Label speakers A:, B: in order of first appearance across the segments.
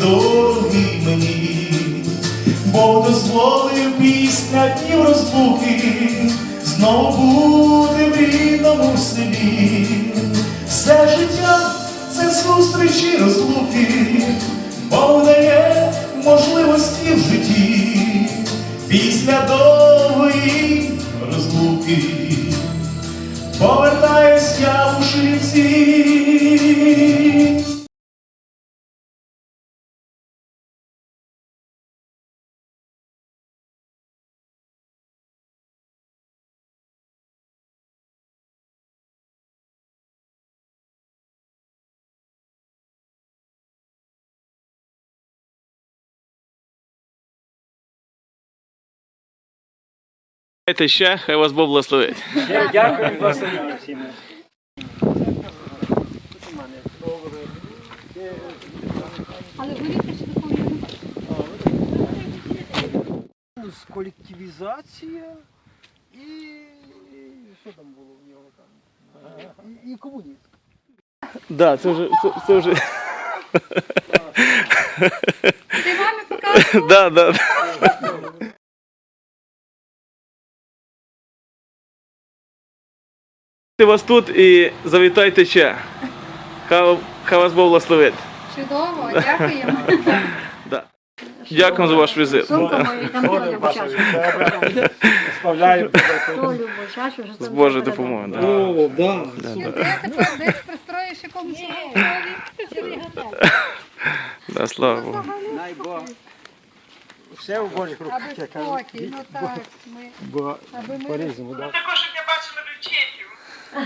A: дорогий мені, Бог дозволив після днів розлуки знову бути в рідному селі. Все життя це зустрічі розлуки, Бог дає можливості в житті після довгої розлуки. Повертаюсь я у Шилівці.
B: Дайте ще, хай вас Бог благословить.
C: Дякую, благословення всім.
D: Але горіти ще такого не
E: колективізація і що там було в нього там? І, і комунізм.
B: Да, це вже це, це вже.
D: Ти мамі показував?
B: Да, да. Вас тут і завітайте ще. Хай, хай вас Бог благословить.
D: Чудово, дякуємо.
B: Да. Дякую за ваш візит.
F: Сумка моя, там Бочачу. Толю Бочачу, що
B: З
F: там
B: Божою допомогою. Да.
E: О, да.
D: Я тепер десь пристроїш якомусь готелі.
B: Да, слава Богу.
C: Най Бог. Все у Божих руках,
D: Аби
C: я кажу.
D: спокій, ну так. Ми,
C: Бо
D: аби ми...
C: по-різному, да.
G: Також, щоб я бачила лючетів.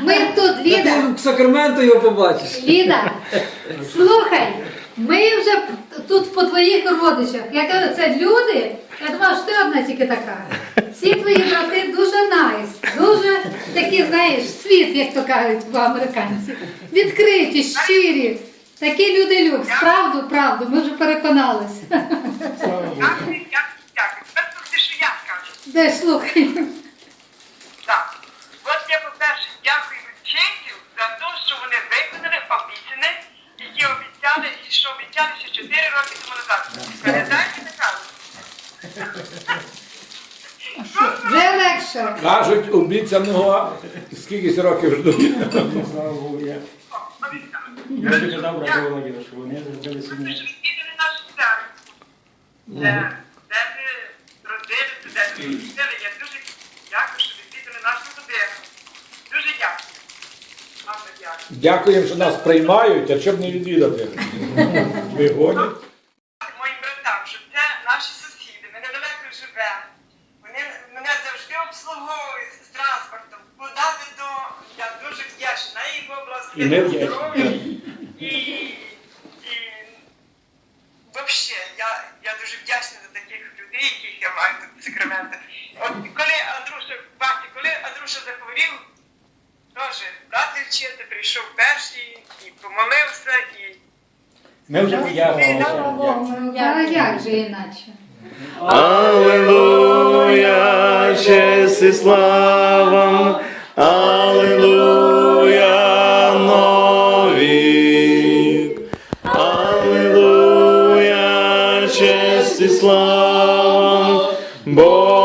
H: Ми тут, Ліда,
E: в Сакраменто його побачиш.
H: Ліда, слухай, ми вже тут по твоїх родичах. Я кажу, це люди. Я думала, що ти одна тільки така. Всі твої брати дуже найс, дуже такі, знаєш, світ, як то кажуть в американці. Відкриті, щирі. Такі люди люкс. Правду, правду, ми вже переконалися.
G: Дякую, дякую, дякую. Тепер що я скажу.
H: Дай слухай.
G: Так. От я, по-перше, дякую вчителю за те, що вони виконали обіцяне, які обіцяли, і що обіцяли ще 4 роки тому назад. Пам'ятаєте, не кажуть?
H: Легше.
I: Кажуть, обіцяного скількись років ждуть.
C: Слава Богу, я. Я дуже добре було, що вони зробили сьогодні.
G: що відвідали нашу церкву. Де, де ви родилися, де ви відвідали. Я дуже дякую, що відвідали нашу родину. Дуже дякую. Дякую.
I: Дякуємо, що нас приймають, а щоб не відвідати. Вигонять.
G: моїм братам, що це наші сусіди, ми недалеко живемо. Вони мене завжди обслуговують з транспортом. Куди ви то? Я дуже вдячна
I: вдячні.
G: здоров'я. І, і взагалі, я, я дуже вдячна за таких людей, яких я маю тут в Сакраменто. От коли Андрюша, батько, коли Андрюша захворів, теж брати вчити, прийшов перший і помолився, і
C: Ми вже.
D: Слава Богу, ми
H: А як же іначе?
B: Аллилуйя, честь і слава, Аллилуйя, честь і слава, Богу